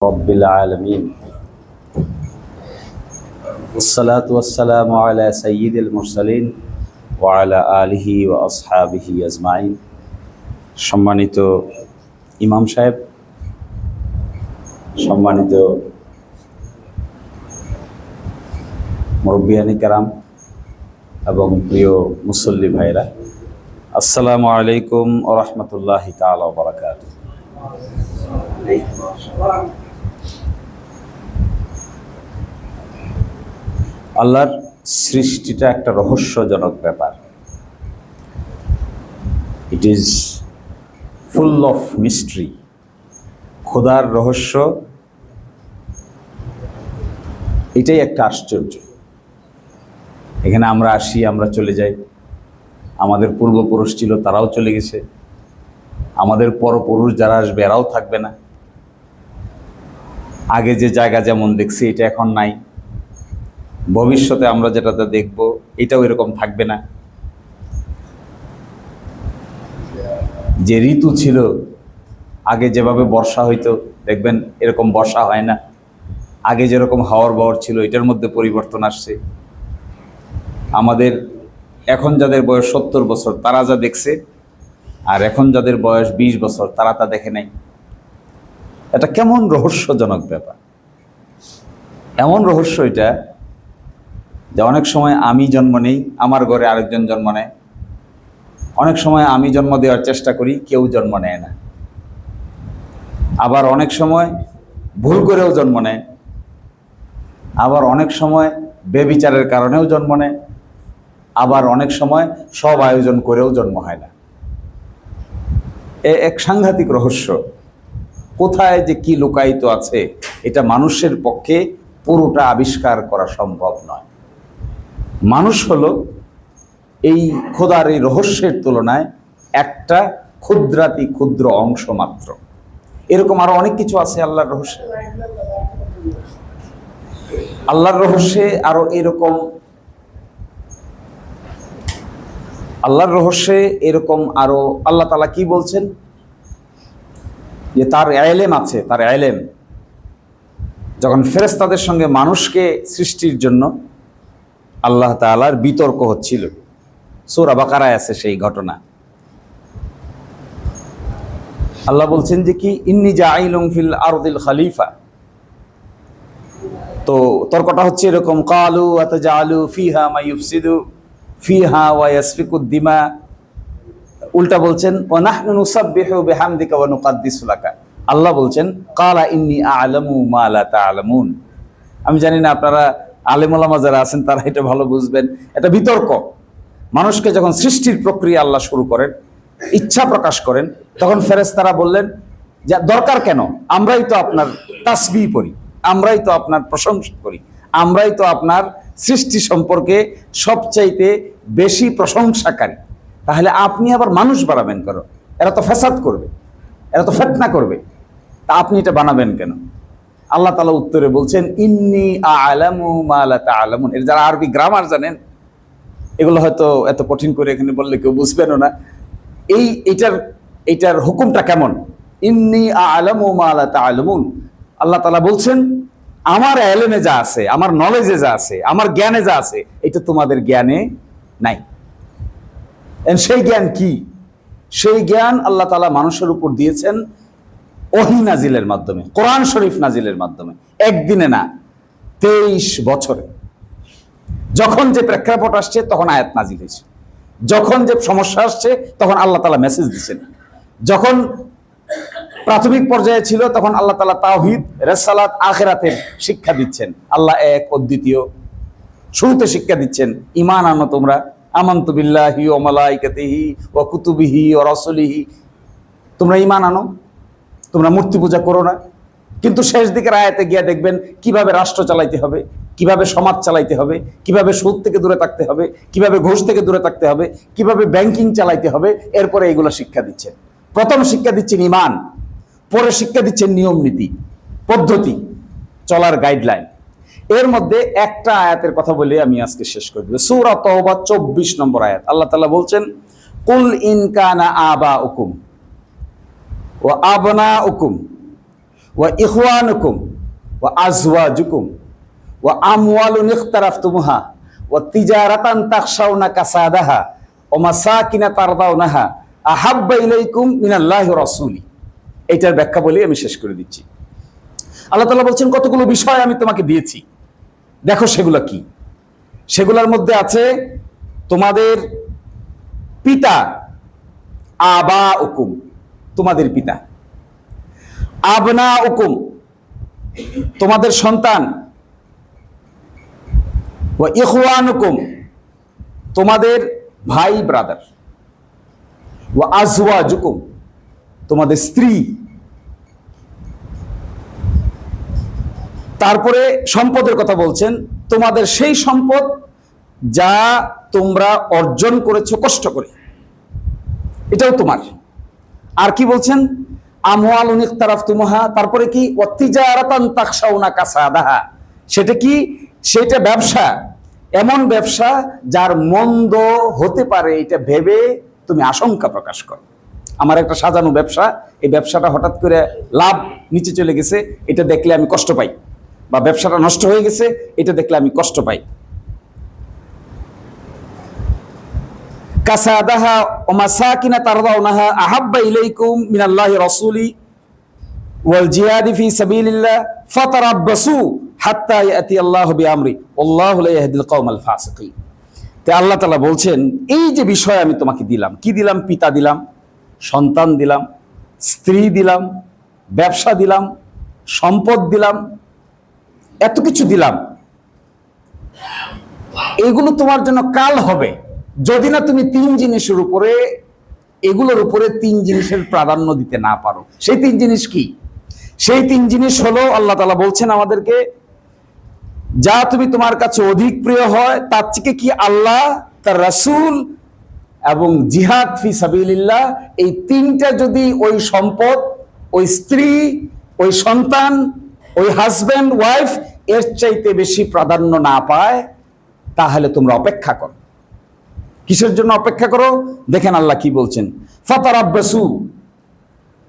رب العالمين والصلاة والسلام على سيد المرسلين وعلى آله وأصحابه أجمعين সম্মানিত ইমাম সাহেব সম্মানিত মুরব্বিয়ানি কারাম এবং প্রিয় মুসল্লি ভাইরা আসসালামু আলাইকুম ও রহমতুল্লাহ তালা বরাকাত আল্লাহর সৃষ্টিটা একটা রহস্যজনক ব্যাপার। It is full of mystery খোদার রহস্য এটাই একটা আশ্চর্য। এখানে আমরা আসি, আমরা চলে যাই। আমাদের পূর্বপুরুষ ছিল, তারাও চলে গেছে। আমাদের পরপুরুষ যারা আসবে, এরাও থাকবে না। আগে যে জায়গা যেমন দেখছি, এটা এখন নাই। ভবিষ্যতে আমরা যেটাতে দেখব, এটাও এরকম থাকবে না। যে ঋতু ছিল, আগে যেভাবে বর্ষা হইতো, দেখবেন এরকম বর্ষা হয় না। আগে যেরকম হাওয়ার বাওয়ার ছিল, এটার মধ্যে পরিবর্তন আসছে। আমাদের এখন যাদের বয়স সত্তর বছর, তারা যা দেখছে, আর এখন যাদের বয়স বিশ বছর, তারা তা দেখে নাই। এটা কেমন রহস্যজনক ব্যাপার। এমন রহস্য এটা যে অনেক সময় আমি জন্ম নেই, আমার ঘরে আরেকজন জন্ম নেয়। অনেক সময় আমি জন্ম দেওয়ার চেষ্টা করি, কেউ জন্ম নেয় না। আবার অনেক সময় ভুল করেও জন্ম নেয়। আবার অনেক সময় বেবিচারের কারণেও জন্ম নেয়। আবার অনেক সময় সব আয়োজন করেও জন্ম হয় না। এ এক সাংঘাতিক রহস্য। কোথায় যে কি লুকায়িত আছে, এটা মানুষের পক্ষে পুরোটা আবিষ্কার করা সম্ভব নয়। মানুষ হলো এই খোদার এই রহস্যের তুলনায় একটা ক্ষুদ্রাতি ক্ষুদ্র অংশ মাত্র। এরকম আরও অনেক কিছু আছে আল্লাহর রহস্যে। আল্লাহর রহস্যে আরও এরকম আল্লাহর রহস্যে এরকম আরও আল্লাহ তালা কি বলছেন? যে তার এলেম আছে, তার এলেম। যখন ফেরেস্তাদের সঙ্গে মানুষকে সৃষ্টির জন্য আল্লাহ তালার বিতর্ক হচ্ছিল। সোরা বাকারায় আছে সেই ঘটনা। আল্লাহ বলছেন যে কি, ইন্নি জা আইলুম ফিল আরদিল খালিফা। তো তর্কটা হচ্ছে এরকম, কালু ফিহা মাইয়ুফসিদু ফিহা ওয়া ইয়াসফিকুদ দিমা। উল্টা বলছেন, ওয়া নাহনু নুসাব্বিহু বিহামদিকা ওয়া নুকাদ্দিসু আল্লাহ বলছেন, কালা ইন্নি আ'লামু মা লা তা'লামুন। আমি জানি না আপনারা আলেম ওলামা যারা আছেন, তারা এটা ভালো বুঝবেন। এটা বিতর্ক। মানুষকে যখন সৃষ্টির প্রক্রিয়া আল্লাহ শুরু করেন, ইচ্ছা প্রকাশ করেন, তখন ফেরেশতারা বললেন, যে, দরকার কেন? আমরাই তো আপনার তাসবি পড়ি, আমরাই তো আপনার প্রশংসা করি, আমরাই তো আপনার সৃষ্টি সম্পর্কে সবচাইতে বেশি প্রশংসাকারী। তাহলে আপনি আবার মানুষ বাড়াবেন কেন? এরা তো ফ্যাসাদ করবে, এরা তো ফেতনা করবে। তা আপনি এটা বানাবেন কেন? আল্লাহ তালা উত্তরে বলছেন, ইন্নি আলামু এর যারা আরবি গ্রামার জানেন, এগুলো হয়তো এত কঠিন করে এখানে বললে কেউ বুঝবেনও না। এই, এটার এটার হুকুমটা কেমন? ইন্নি আলামু মালা আল্লাহ তালা বলছেন, আমার এলেমে যা আছে, আমার নলেজে যা আছে, আমার জ্ঞানে যা আছে, এটা তোমাদের জ্ঞানে নাই। সেই জ্ঞান কি? সেই জ্ঞান আল্লাহ তালা মানুষের উপর দিয়েছেন ওহি নাজিলের মাধ্যমে, কোরআন শরীফ নাজিলের মাধ্যমে, একদিনে না, তেইশ বছরে। যখন যে প্রেক্ষাপট আসছে, তখন আয়াত নাজিল হয়েছে। যখন যে সমস্যা আসছে, তখন আল্লাহ তালা মেসেজ দিচ্ছেন যখন প্রাথমিক পর্যায়ে ছিল, তখন আল্লাহ তালা তাওহিদ, রেসালাত, আখেরাতের শিক্ষা দিচ্ছেন। আল্লাহ এক অদ্বিতীয় শুরুতে শিক্ষা দিচ্ছেন ইমান আনো তোমরা। আমন্ত বিল্লাহি ও মালাইকাতিহি ও কুতুবিহি ও রসলিহি। তোমরা ইমান আনো? তোমরা মূর্তি পূজা করো না। কিন্তু শেষ দিকের আয়াতে গিয়ে দেখবেন কীভাবে রাষ্ট্র চালাইতে হবে, কীভাবে সমাজ চালাইতে হবে, কীভাবে সুদ থেকে দূরে থাকতে হবে, কীভাবে ঘুষ থেকে দূরে থাকতে হবে, কীভাবে ব্যাংকিং চালাইতে হবে, এরপরে এগুলো শিক্ষা দিচ্ছেন। প্রথম শিক্ষা দিচ্ছেন ইমান, পরে শিক্ষা দিচ্ছেন নিয়ম নীতি, পদ্ধতি, চলার গাইডলাইন এর মধ্যে একটা আয়াতের কথা বলে আমি আজকে শেষ করে দেবো সূরা তওবা চব্বিশ নম্বর আয়াত। আল্লাহ তাআলা বলছেন, কুল ইন কানা আবা উকুম ও আবনা উকুম ওয়া ইখওয়ানুকুম ওয়া আজওয়াজুকুম ওয়া আমওয়ালুন ইখতারাফতুমুহা ওয়া তিজারাতান তাখশাউনা কাসাদাহা ওয়া মাসাকিনা তারদাউনাহা আহাব্বা ইলাইকুম মিনাল্লাহি রাসূলি এটার ব্যাখ্যা বলেই আমি শেষ করে দিচ্ছি। আল্লাহ তাআলা বলছেন, কতগুলো বিষয় আমি তোমাকে দিয়েছি। দেখো সেগুলো কি? সেগুলোর মধ্যে আছে তোমাদের পিতা আবা উকুম তোমাদের পিতা। আবনা উকুম তোমাদের সন্তান। ও ইখওয়ানুকুম, তোমাদের ভাই ব্রাদার। ও আজওয়াজুকুম, তোমাদের স্ত্রী। তারপরে সম্পদের কথা বলছেন, তোমাদের সেই সম্পদ যা তোমরা অর্জন করেছ কষ্ট করে, এটাও তোমার। আর কি বলছেন? আমওয়াল উনিক তারাফ তুমহা তারপরে কি সেটা কি? সেটা ব্যবসা। এমন ব্যবসা যার মন্দ হতে পারে, এটা ভেবে তুমি আশঙ্কা প্রকাশ করো। আমার একটা সাজানো ব্যবসা, এই ব্যবসাটা হঠাৎ করে লাভ নিচে চলে গেছে, এটা দেখলে আমি কষ্ট পাই। বা ব্যবসাটা নষ্ট হয়ে গেছে, এটা দেখলে আমি কষ্ট পাই। কাসাদাহা ও মাসাকিনা তারদাউনাহা আহাব্বা ইলাইকুম মিনাল্লাহি রাসূলি ওয়াল জিহাদি ফি সাবিলিল্লাহ ফাতারাব্বাসু হাত্তা ইয়াতি আল্লাহু বিআমরি আল্লাহু লা তে আল্লাহ তাআলা বলছেন, এই যে বিষয় আমি তোমাকে দিলাম, কি দিলাম? পিতা দিলাম, সন্তান দিলাম, স্ত্রী দিলাম, ব্যবসা দিলাম, সম্পদ দিলাম, এত কিছু দিলাম। এগুলো তোমার জন্য কাল হবে। যদি না তুমি তিন জিনিসের উপরে, এগুলোর উপরে তিন জিনিসের প্রাধান্য দিতে না পারো। সেই তিন জিনিস কি? সেই তিন জিনিস হলো, আল্লাহ তালা বলছেন আমাদেরকে, যা তুমি তোমার কাছে অধিক প্রিয় হয়, তার থেকে কি আল্লাহ, তার রাসূল এবং জিহাদ ফি সাবিলিল্লাহ, এই তিনটা যদি ওই সম্পদ, ওই স্ত্রী, ওই সন্তান, ওই হাজব্যান্ড ওয়াইফ এর চাইতে বেশি প্রাধান্য না পায়, তাহলে তোমরা অপেক্ষা করো। কিসের জন্য অপেক্ষা করো? দেখেন আল্লাহ কি বলছেন। ফাতার আব্বাসু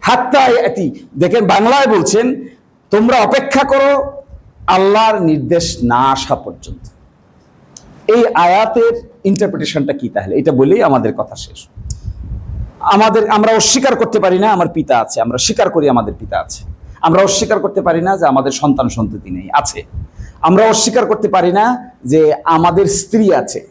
হাত্তা ইয়াতি। দেখেন বাংলায় বলছেন, তোমরা অপেক্ষা করো, আল্লাহর নির্দেশ না আসা পর্যন্ত। এই আয়াতের ইন্টারপ্রিটেশনটা কি তাহলে? এটা বলেই আমাদের কথা শেষ। আমাদের, আমরা অস্বীকার করতে পারি না, আমার পিতা আছে। আমরা স্বীকার করি আমাদের পিতা আছে। আমরা অস্বীকার করতে পারি না যে আমাদের সন্তান সন্ততি নেই, আছে। আমরা অস্বীকার করতে পারি না যে আমাদের স্ত্রী আছে।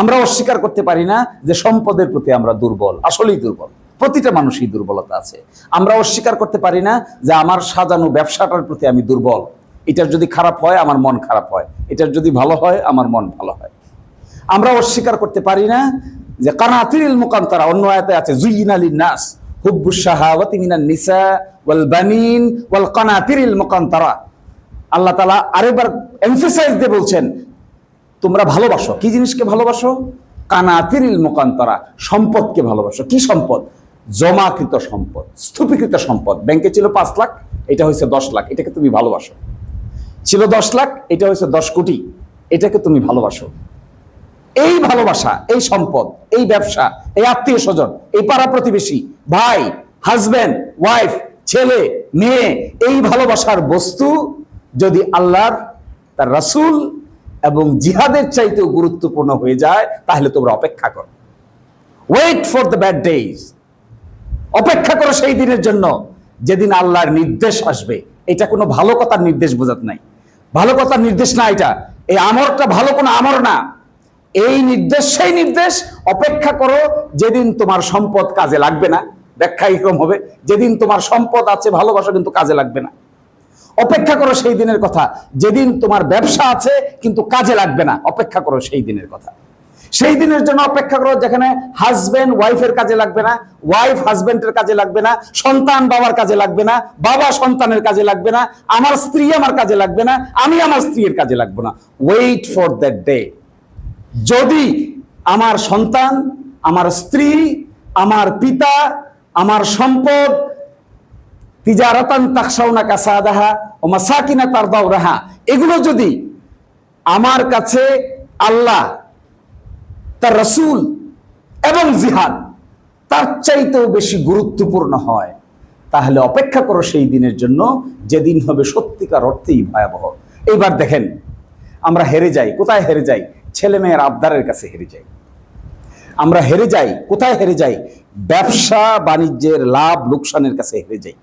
আমরা অস্বীকার করতে পারি না যে সম্পদের প্রতি আমরা দুর্বল, আসলেই দুর্বল। প্রতিটা মানুষই দুর্বলতা আছে। আমরা অস্বীকার করতে পারি না যে আমার সাজানো ব্যবসাটার প্রতি আমি দুর্বল। এটার যদি খারাপ হয়, আমার মন খারাপ হয়। এটার যদি ভালো হয়, আমার মন ভালো হয়। আমরা অস্বীকার করতে পারি না যে কানাতিরিল মুকান্তরা, অন্য আয়াতে আছে জুইন আলী নাস হুব্বু শাহাওয়াতি মিনান নিসা ওয়াল বানিন ওয়াল কানাতিরিল মুকান্তরা। আল্লাহ তাআলা আরেকবার এমফাসাইজ দিয়ে বলছেন তোমরা ভালোবাসো। কি জিনিসকে ভালোবাসো? কানাতিরিল মুকান্তরা, সম্পদকে ভালোবাসো। কি সম্পদ? জমাকৃত সম্পদ স্থূপীকৃত সম্পদ। ব্যাংকে ছিল পাঁচ লাখ, এটা হয়েছে দশ লাখ, এটাকে তুমি ভালোবাসো। ছিল দশ লাখ, এটা হয়েছে দশ কোটি, এটাকে তুমি ভালোবাসো। এই ভালোবাসা, এই সম্পদ, এই ব্যবসা, এই আত্মীয় স্বজন, এই পাড়া প্রতিবেশী, ভাই হাজবেন্ড ওয়াইফ, ছেলে, মেয়ে, এই ভালোবাসার বস্তু যদি আল্লাহর, তার রাসূল এবং জিহাদের চাইতেও গুরুত্বপূর্ণ হয়ে যায়, তাহলে তোমরা অপেক্ষা করো। Wait for the bad days অপেক্ষা করো সেই দিনের জন্য, যেদিন আল্লাহর নির্দেশ আসবে। এটা কোনো ভালো কথার নির্দেশ বোঝাত নাই। ভালো কথার নির্দেশ না এটা। এই আমরটা ভালো কোনো আমর না। এই নির্দেশ, সেই নির্দেশ, অপেক্ষা করো, যেদিন তোমার সম্পদ কাজে লাগবে না। ব্যাখ্যা এরকম হবে। যেদিন তোমার সম্পদ আছে, ভালোবাসা কিন্তু কাজে লাগবে না। অপেক্ষা করো সেই দিনের কথা। যেদিন তোমার ব্যবসা আছে, কিন্তু কাজে লাগবে না, অপেক্ষা করো সেই দিনের কথা। সেই দিনের জন্য অপেক্ষা করো যেখানে হাজবেন্ড ওয়াইফের কাজে লাগবে না ওয়াইফ হাজবেন্ডের কাজে লাগবে না, সন্তান বাবার কাজে লাগবে না, বাবা সন্তানের কাজে লাগবে না, আমার স্ত্রী আমার কাজে লাগবে না, আমি আমার স্ত্রীর কাজে লাগবে না। ওয়েট ফর দ্যাট ডে যদি আমার সন্তান, আমার স্ত্রী, আমার পিতা, আমার সম্পদ তিজারাতান তাকসাউনা কাসাদাহা ও মাসাকিনা তারদাও রাহা এগুলো যদি আমার কাছে আল্লাহ, তার রসুল এবং জিহাদ, তার চাইতেও বেশি গুরুত্বপূর্ণ হয়, তাহলে অপেক্ষা করো সেই দিনের জন্য যেদিন হবে সত্যিকার অর্থেই ভয়াবহ। এইবার দেখেন, আমরা হেরে যাই, কোথায় হেরে যাই? ছেলে মেয়ের আবদারের কাছে হেরে যাই। আমরা হেরে যাই, কোথায় হেরে যাই? ব্যবসা বাণিজ্যের লাভ, লোকসানের কাছে হেরে যাই।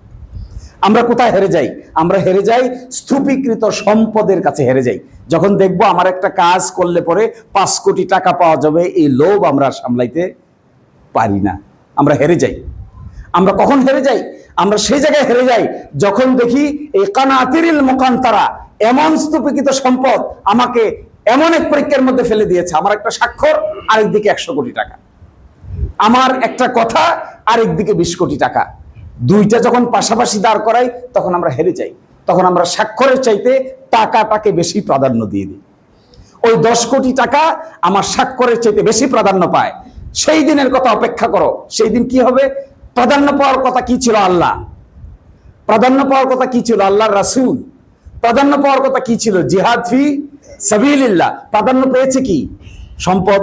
আমরা কোথায় হেরে যাই? আমরা হেরে যাই স্থূপীকৃত সম্পদের কাছে হেরে যাই। যখন দেখব আমার একটা কাজ করলে পরে পাঁচ কোটি টাকা পাওয়া যাবে, এই লোভ আমরা সামলাইতে পারি না। আমরা হেরে যাই। আমরা কখন হেরে যাই? আমরা সেই জায়গায় হেরে যাই যখন দেখি এই কানাতিরিল মোকান্তারা এমন স্তূপীকৃত সম্পদ আমাকে এমন এক পরীক্ষার মধ্যে ফেলে দিয়েছে। আমার একটা স্বাক্ষর, আরেকদিকে একশো কোটি টাকা। আমার একটা কথা, আরেকদিকে বিশ কোটি টাকা। দুইটা যখন পাশাপাশি দাঁড় করাই, তখন আমরা হেরে যাই। তখন আমরা স্বাক্ষরের চাইতে টাকাটাকে বেশি প্রাধান্য দিয়ে দিই। ওই দশ কোটি টাকা আমার স্বাক্ষরের চাইতে বেশি প্রাধান্য পায়। সেই দিনের কথা অপেক্ষা করো। সেই দিন কি হবে? প্রাধান্য পাওয়ার কথা কি ছিল আল্লাহ? প্রাধান্য পাওয়ার কথা কি ছিল আল্লাহর রাসুল? প্রাধান্য পাওয়ার কথা কি ছিল? জিহাদ ফি সাবিলিল্লাহ। প্রাধান্য পেয়েছে কি? সম্পদ।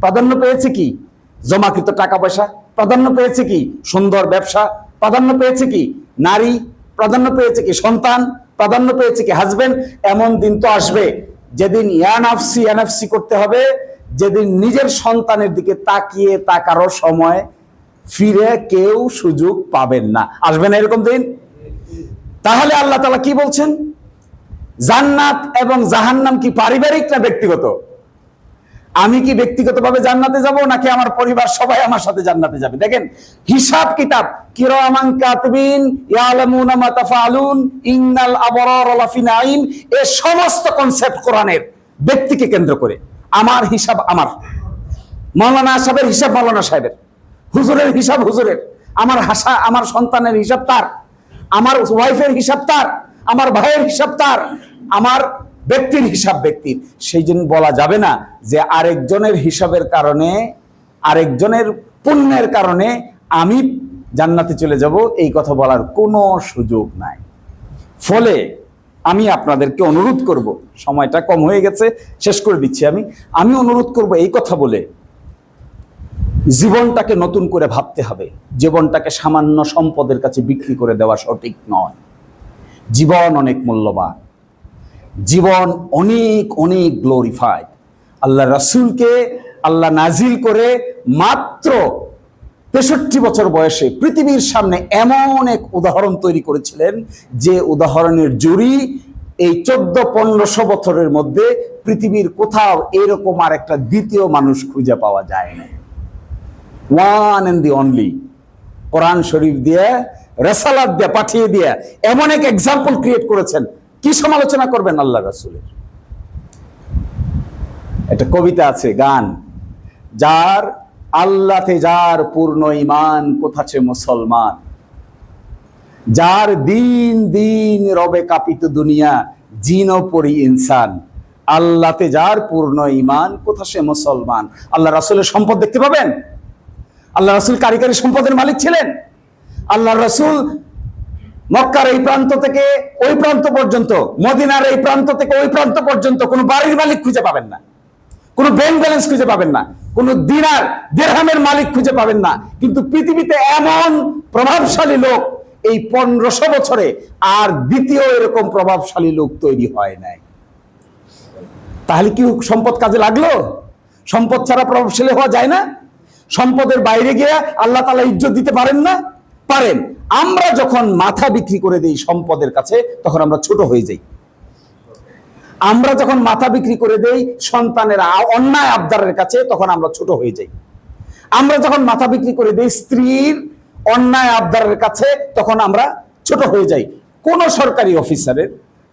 প্রাধান্য পেয়েছে কি? জমাকৃত টাকা পয়সা। প্রাধান্য পেয়েছে কি? সুন্দর ব্যবসা। প্রাধান্য পেয়েছে কি? নারী প্রাধান্য পেয়েছে কি? সন্তান প্রাধান্য পেয়েছে কি? হাজবেন্ড এমন দিন তো আসবে যেদিন ইয়ানাফসি এনএফসি করতে হবে, যেদিন নিজের সন্তানের দিকে তাকিয়ে তাকারও সময় ফিরে কেউ সুযোগ পাবেন না। আসবে না এরকম দিন? তাহলে আল্লাহ তালা কি বলছেন? জান্নাত এবং জাহান্নাম কি পারিবারিক না ব্যক্তিগত? আমি কি ব্যক্তিগতভাবে জান্নাতে যাব নাকি আমার পরিবার সবাই আমার সাথে জান্নাতে যাবে? দেখেন, হিসাব কিতাব, কিরামান কাতবিন ইয়ালামুনা মা তাফআলুন সমস্ত কনসেপ্ট কোরআনের ব্যক্তিকে কেন্দ্র করে। আমার হিসাব আমার। মাওলানা সাহেবের হিসাব মাওলানা সাহেবের। হুজুরের হিসাব হুজুরের। আমার হাসা, আমার সন্তানের হিসাব তার। আমার ওয়াইফের হিসাব তার। আমার ভাইয়ের হিসাব তার। আমার ব্যক্তির হিসাব ব্যক্তির। সেই জন্য বলা যাবে না যে আরেকজনের হিসাবের কারণে, আরেকজনের পুণ্যের কারণে আমি জান্নাতে চলে যাব, এই কথা বলার কোনো সুযোগ নাই। ফলে আমি আপনাদেরকে অনুরোধ করব, সময়টা কম হয়ে গেছে, শেষ করে দিচ্ছি আমি। আমি অনুরোধ করব এই কথা বলে, জীবনটাকে নতুন করে ভাবতে হবে। জীবনটাকে সামান্য সম্পদের কাছে বিক্রি করে দেওয়া সঠিক নয়। জীবন অনেক মূল্যবান। জীবন অনেক অনেক গ্লোরিফাইড আল্লাহ রাসূলকে আল্লাহ নাজিল করে মাত্র তেষট্টি বছর বয়সে পৃথিবীর সামনে এমন এক উদাহরণ তৈরি করেছিলেন যে উদাহরণের জুরি এই চোদ্দ, পনেরোশো বছরের মধ্যে পৃথিবীর কোথাও এরকম আর একটা দ্বিতীয় মানুষ খুঁজে পাওয়া যায় না ওয়ান এন্ড দি অনলি কোরআন শরীফ দিয়ে, রেসালাত দিয়ে পাঠিয়ে দিয়ে এমন এক এক্সাম্পল ক্রিয়েট করেছেন। কি সমালোচনা করবেন আল্লাহ রাসূলের? একটা কবিতা আছে, গান। যার আল্লাহতে যার পূর্ণ ইমান কোথাছে মুসলমান? যার দিন দিন রবে কাপিত দুনিয়া, জিন পরি ইনসান। আল্লাহতে যার পূর্ণ ইমান কোথা সে মুসলমান? আল্লাহ রাসূলের সম্পদ দেখতে পাবেন? আল্লাহ রাসূল কারিগরি সম্পদের মালিক ছিলেন? আল্লাহ রাসূল মক্কার এই প্রান্ত থেকে ওই প্রান্ত পর্যন্ত, মদিনার এই প্রান্ত থেকে ওই প্রান্ত পর্যন্ত কোনো বাড়ির মালিক খুঁজে পাবেন না। কোনো ব্যাংক ব্যালেন্স খুঁজে পাবেন না। কোনো দিনার দেড়হামের মালিক খুঁজে পাবেন না। কিন্তু পৃথিবীতে এমন প্রভাবশালী লোক এই পনেরোশো বছরে আর দ্বিতীয় এরকম প্রভাবশালী লোক তৈরি হয় নাই। তাহলে কি সম্পদ কাজে লাগল? সম্পদ ছাড়া প্রভাবশালী হওয়া যায় না? সম্পদের বাইরে গিয়ে আল্লাহ তালা ইজ্জত দিতে পারেন না? পারেন। আমরা যখন মাথা বিক্রি করে দিই সম্পদের কাছে, তখন আমরা ছোট হয়ে যাই। আমরা যখন মাথা বিক্রি করে দেই সন্তানের অন্যায় আবদারের কাছে, তখন আমরা ছোট হয়ে যাই। আমরা যখন মাথা বিক্রি করে দেই স্ত্রীর অন্যায় আবদারের কাছে, তখন আমরা ছোট হয়ে যাই। কোন সরকারি অফিসারের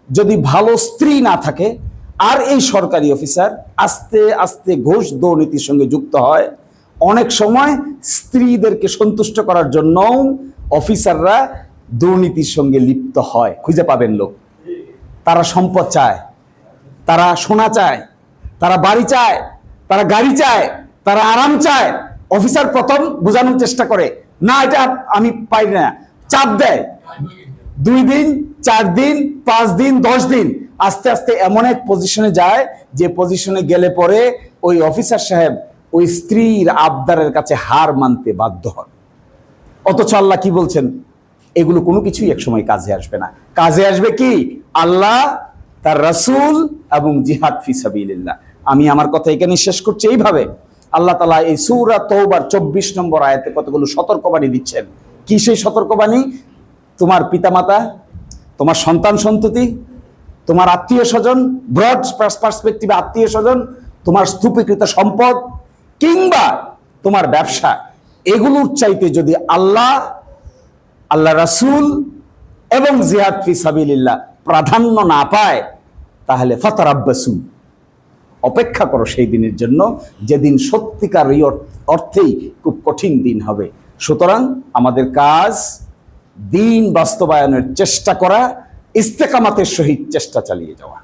যদি ভালো স্ত্রী না থাকে, আর এই সরকারি অফিসার আস্তে আস্তে ঘোষ দুর্নীতির সঙ্গে যুক্ত হয়, অনেক সময় স্ত্রীদেরকে সন্তুষ্ট করার জন্যও অফিসাররা দুর্নীতির সঙ্গে লিপ্ত হয়, খুঁজে পাবেন লোক। তারা সম্পদ চায়, তারা সোনা চায়, তারা বাড়ি চায়, তারা গাড়ি চায়, তারা আরাম চায়। অফিসার প্রথম বোঝানোর চেষ্টা করে, না, এটা আমি পাই না। চাপ দেয়। দুই দিন, চার দিন, পাঁচ দিন, দশ দিন, আস্তে আস্তে এমন এক পজিশনে যায়, যে পজিশনে গেলে পরে ওই অফিসার সাহেব ওই স্ত্রীর আবদারের কাছে হার মানতে বাধ্য হন। অথচ আল্লাহ কি বলছেন? এগুলো কোনো কিছুই একসময় কাজে আসবে না। কাজে আসবে কি? আল্লাহ, তার রাসূল এবং জিহাদ ফি সাবিলিল্লাহ। আমি আমার কথা এখানে শেষ করছি এইভাবে। আল্লাহ তালা এই সূরা তওবার চব্বিশ নম্বর আয়াতে কতগুলো সতর্কবাণী দিচ্ছেন? কি সেই সতর্কবাণী? তোমার পিতামাতা, তোমার সন্তান সন্ততি, তোমার আত্মীয় স্বজন ব্রড পার্সপেক্টিভে আত্মীয় স্বজন, তোমার স্তূপীকৃত সম্পদ, কিংবা তোমার ব্যবসা। এগুলোর চাইতে যদি আল্লাহ আল্লাহ রাসূল এবং জিহাদ ফি প্রাধান্য না পায়, তাহলে ফতর আব্বাসু অপেক্ষা করো সেই দিনের জন্য, যেদিন সত্যিকার এই অর্থ- অর্থেই খুব কঠিন দিন হবে। সুতরাং আমাদের কাজ, দিন বাস্তবায়নের চেষ্টা করা, ইস্তেকামাতের সহিত চেষ্টা চালিয়ে যাওয়া।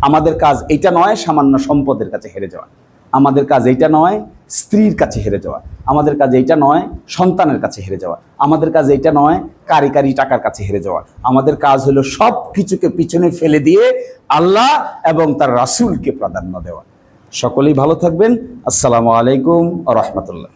আমাদের কাজ এটা নয়, সামান্য সম্পদের কাছে হেরে যাওয়া। আমাদের কাজ এইটা নয় স্ত্রীর কাছে হেরে যাওয়া। আমাদের কাজ এইটা নয় সন্তানের কাছে হেরে যাওয়া। আমাদের কাজ এইটা নয় কারি কারি টাকার কাছে হেরে যাওয়া। আমাদের কাজ হলো সব কিছুকে পিছনে ফেলে দিয়ে আল্লাহ এবং তার রাসুলকে প্রাধান্য দেওয়া। সকলেই ভালো থাকবেন। আসসালামু আলাইকুম রহমতুল্লাহ।